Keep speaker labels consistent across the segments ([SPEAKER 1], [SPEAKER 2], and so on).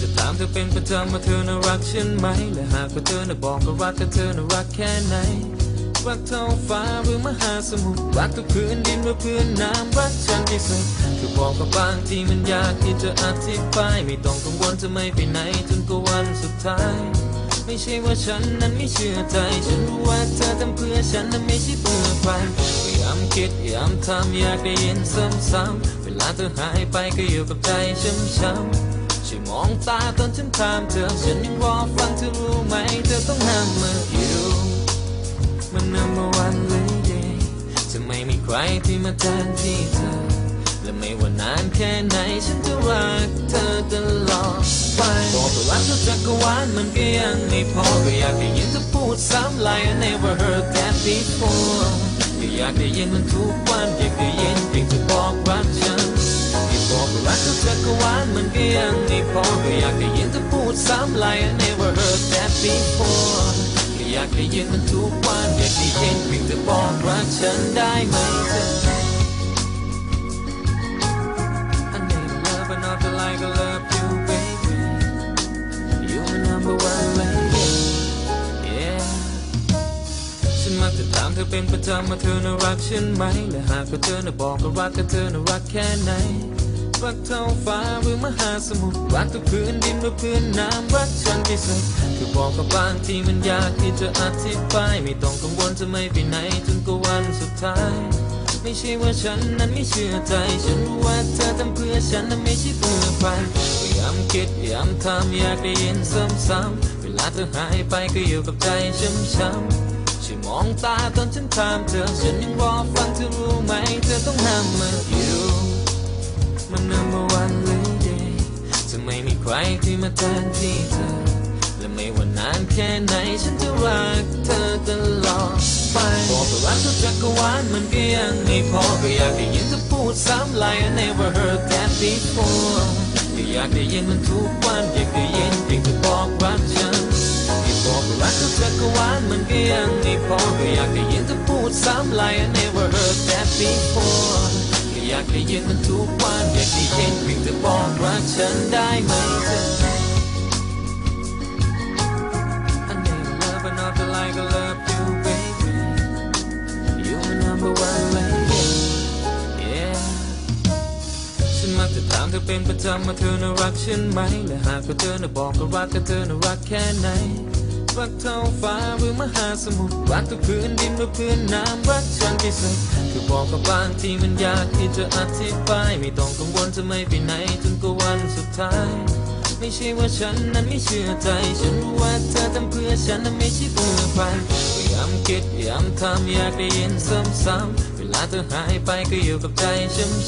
[SPEAKER 1] จะถามเธอเป็นประจำว่าเธอน่ารักฉันไหม และหากว่าเธอน่ะบอกก็รักก็เธอน่ารักแค่ไหน รักเท่าฟ้าหรือมหาสมุทร รักทุกพื้นดินหรือพื้นน้ำ รักฉันที่สุดคือบอกกับบางทีมันยากที่จะอธิบาย ไม่ต้องกังวลจะไม่ไปไหนจนกว่าวันสุดท้าย ไม่ใช่ว่าฉันนั้นไม่เชื่อใจ ฉันรู้ว่าเธอทำเพื่อฉันนั้นไม่ใช่เพื่อใครพยายามคิดพยายามทำอยากได้ยินซ้ำๆเวลาเธอหายไปก็อยู่กับใจช้ำๆ ช่วยมองตาตอนฉันถามเธอ ฉันยังรอฟังเธอรู้ไหม เธอต้องห้ามมาอยู่ มัน number one lady จะไม่มีใครที่มาแทนที่เธอ และไม่ว่านานแค่ไหนฉันจะรักเธอตลอดไปบอกว่ารักเธอจักรวาลมันก็ยังไม่พอ ก็อยากได้ยินเธอพูดซ้ำ like I never heard that before ก็อยากได้ยินมันทุกวันอยากได้ยินเพียงเธอบอกรักฉัน บอกว่กเธอจักรวาลมันก็ยังไม่พอก็อยากได้ยินเธอพูดซ้ำ like I never heard that before ก็อยากได้ยินมันทุกวันอยากได้ยินเพียงเธอบอกรักฉันได้ไหมเธอ I need love and not like I love you, baby. You're number one lady. Yeah. ฉันมักจะถามเธอเป็นประจำว่าเธอน่ารักฉันไหมและหากว่าเธอน่ะบอกก็รักก็เธอน่ารักแค่ไหน รักเท่าฟ้าหรือมหาสมุทรรักทุกพื้นดินหรือพื้นน้ำรักฉันที่สุดคือบอกกับบางที่มันยากที่จะอธิบาย ไม่ต้องกังวลจะไม่ไปไหนจนกว่าวันสุดท้าย ไม่ใช่ว่าฉันนั้นไม่เชื่อใจ ฉันรู้ว่าเธอทำเพื่อฉันนั้นไม่ใช่เพื่อใครพยายามคิดพยายามทำอยากได้ยินซ้ำๆเวลาเธอหายไปก็อยู่กับใจช้ำๆช่วยมองตาตอนฉันถามเธอ ฉันยังรอฟังเธอรู้ไหม เธอต้องห้ามมาอยู่มัน number one lady จะไม่มีใครที่มาแทนที่เธอ และไม่ว่านานแค่ไหนฉันจะรักเธอตลอดไปบอกว่ารักเธอจักรวาลมันก็ยังไม่พอก็อยากได้ยินเธอพูดซ้ำ like I never heard that before ก็อยากได้ยินมันทุกวันอยากได้ยินเพียงเธอบอกรักฉันที่บอกว่ารักเธอจักรวาลมันก็ยังไม่พอก็อยากได้ยินเธอพูดซ้ำ like I never heard that before อยากได้ยินมันทุกวันอยากได้ยินเพียงเธอบอกรักฉันได้ไหมเธอ I need love and not like I love you, baby. You my number one lady. Yeah. ฉันมักจะถามเธอเป็นประจำว่าเธอน่ารักฉันไหมและหากว่าเธอน่ะบอกก็รักก็เธอน่ารักแค่ไหน รักเท่าฟ้าหรือมหาสมุทรรักทุกพื้นดินหรือพื้นน้ำรักฉันที่สุดคือบอกกับบางที่มันยากที่จะอธิบาย ไม่ต้องกังวลจะไม่ไปไหนจนกว่าวันสุดท้าย ไม่ใช่ว่าฉันนั้นไม่เชื่อใจ ฉันรู้ว่าเธอทำเพื่อฉันนั้นไม่ใช่เพื่อใครพยายามคิดพยายามทำอยากได้ยินซ้ำๆเวลาเธอหายไปก็อยู่กับใจ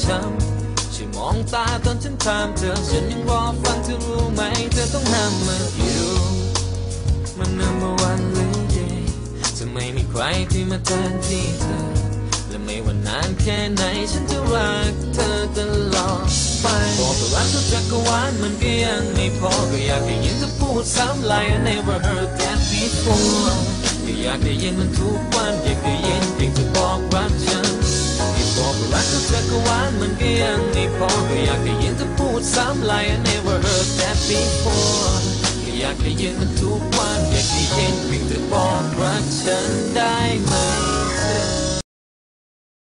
[SPEAKER 1] ช้ำๆช่วยมองตาตอนฉันถามเธอ ฉันยังรอฟังเธอรู้ไหม เธอต้องห้ามมา อยู่มัน number one lady จะไม่มีใครที่มาแทนที่เธอ และไม่ว่านานแค่ไหนฉันจะรักเธอตลอดไปบอกว่ารักเธอจักรวาลมันก็ยังไม่พอ ก็อยากได้ยินเธอพูดซ้ำ like I never heard that before ก็อยากได้ยินมันทุกวันอยากได้ยินเพียงเธอบอกรักฉันที่บอกว่ารักเธอจักรวาลมันก็ยังไม่พอ ก็อยากได้ยินเธอพูดซ้ำ like I never heard that before ก็อยากได้ยินมันทุก เองเพียงแต่บอกรักฉันได้ไหม